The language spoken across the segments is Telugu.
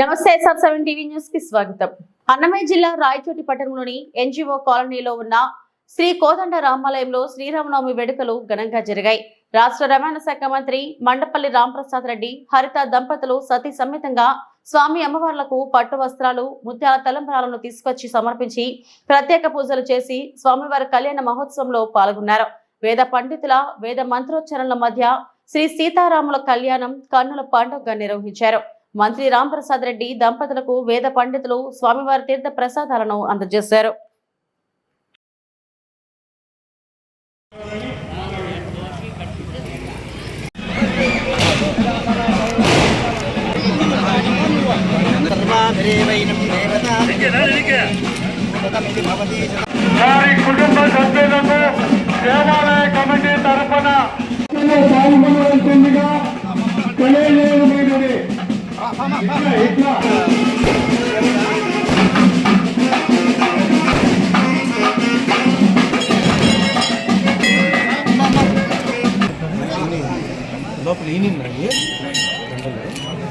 నమస్తే ఎస్ఆర్ సెవెన్ టీవీ న్యూస్కి స్వాగతం. అన్నమయ్య జిల్లా రాయచోటి పట్టణంలోని ఎన్జిఓ కాలనీలో ఉన్న శ్రీ కోదండ రామాలయంలో శ్రీరామనవమి వేడుకలు ఘనంగా జరిగాయి. రాష్ట్ర రవాణా శాఖ మంత్రి మండపల్లి రాంప్రసాద్ రెడ్డి హరిత దంపతులు సతీ సమేతంగా స్వామి అమ్మవార్లకు పట్టు వస్త్రాలు ముత్యాల తలంబరాలను తీసుకొచ్చి సమర్పించి ప్రత్యేక పూజలు చేసి స్వామివారి కళ్యాణ మహోత్సవంలో పాల్గొన్నారు. వేద పండితుల వేద మంత్రోచ్చరణల మధ్య శ్రీ సీతారాముల కళ్యాణం కన్నుల పండుగగా నిర్వహించారు. మంత్రి రాంప్రసాద్ రెడ్డి దంపతులకు వేద పండితులు స్వామివారి తీర్థ ప్రసాదాలను అందజేశారు. దేవతా.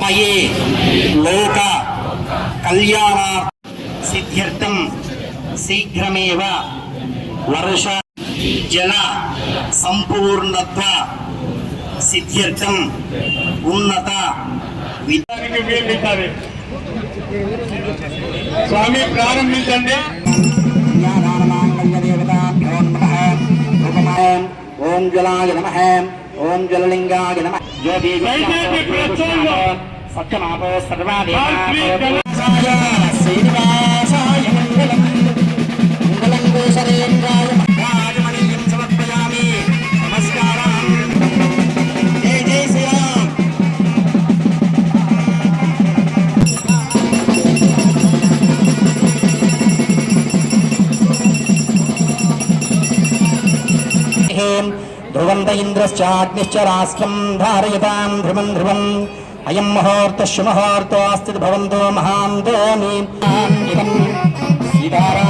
మయే లోక కళ్యాణ సిద్ధ్యర్థం శీఘ్రమేవ వర్ష జల సంపూర్ణత్వ సిద్ధ్యర్థం ఉన్నత దానికి వీలుంటారు స్వామి ప్రారంభించండి. ఓం జలాయ నమ. ఓం జలలింగాయ నమ. దయచేసి ప్రశ్నలు. సత్యమాపో శ్రీనివాసాయ ధ్రువంత ఇంద్రశ్చాగ్నిశ్చ రాష్ట్రం ధారయతాం ధ్రువం ధ్రువం. అయం ముహూర్తశు ముహూర్తోస్తి భవంతో మహాంతోమి సీతారా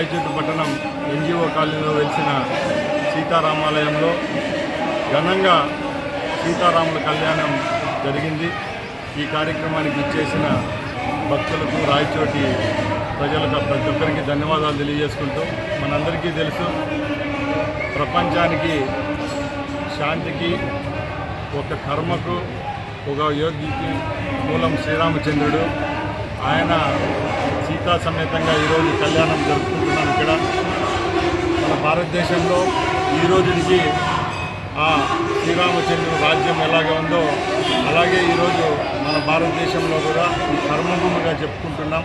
రాయచోటి పట్టణం ఎన్జిఓ కాలనీలో వెలిసిన సీతారామాలయంలో ఘనంగా సీతారాముల కళ్యాణం జరిగింది. ఈ కార్యక్రమానికి ఇచ్చేసిన భక్తులకు రాయచోటి ప్రజలకు ప్రతి ఒక్కరికి ధన్యవాదాలు తెలియజేసుకుంటూ మనందరికీ తెలుసు ప్రపంచానికి శాంతికి ఒక కర్మకు ఒక యోగికి మూలం శ్రీరామచంద్రుడు. ఆయన సీతా సమేతంగా ఈరోజు కళ్యాణం జరుపుకుంటున్నాం ఇక్కడ. మన భారతదేశంలో ఈ రోజుకి ఆ శ్రీరామచంద్రుడు రాజ్యం ఎలాగే ఉందో అలాగే ఈరోజు మన భారతదేశంలో కూడా ఈ కర్మభూమిగా చెప్పుకుంటున్నాం.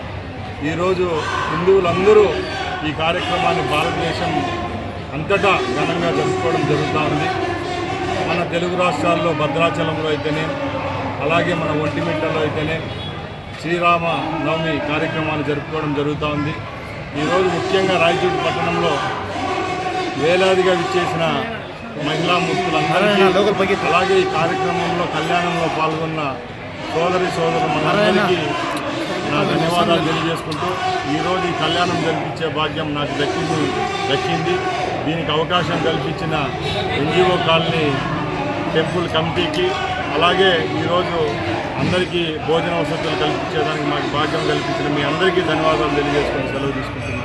ఈరోజు హిందువులందరూ ఈ కార్యక్రమాన్ని భారతదేశం అంతటా ఘనంగా జరుపుకోవడం జరుగుతూ ఉంది. మన తెలుగు రాష్ట్రాల్లో భద్రాచలంలో అయితేనే అలాగే మన ఒంటిమిట్టలో అయితేనే శ్రీరామ నవమి కార్యక్రమాలు జరుపుకోవడం జరుగుతూ ఉంది. ఈరోజు ముఖ్యంగా రాయచూటి పట్టణంలో వేలాదిగా విచ్చేసిన మహిళా మూర్తులందరికీ అలాగే ఈ కార్యక్రమంలో కళ్యాణంలో పాల్గొన్న సోదరి సోదరు మనందరికీ నా ధన్యవాదాలు తెలియజేసుకుంటూ ఈరోజు ఈ కళ్యాణం జరిపించే భాగ్యం నాకు దక్కింది దక్కింది. దీనికి అవకాశం కల్పించిన ఎన్జిఓ కాలనీ టెంపుల్ కమిటీకి అలాగే ఈరోజు అందరికీ భోజన వసతులు కల్పించేదానికి మాకు భాగ్యం కల్పించిన మీ అందరికీ ధన్యవాదాలు తెలియజేసుకుని సెలవు తీసుకుంటున్నాను.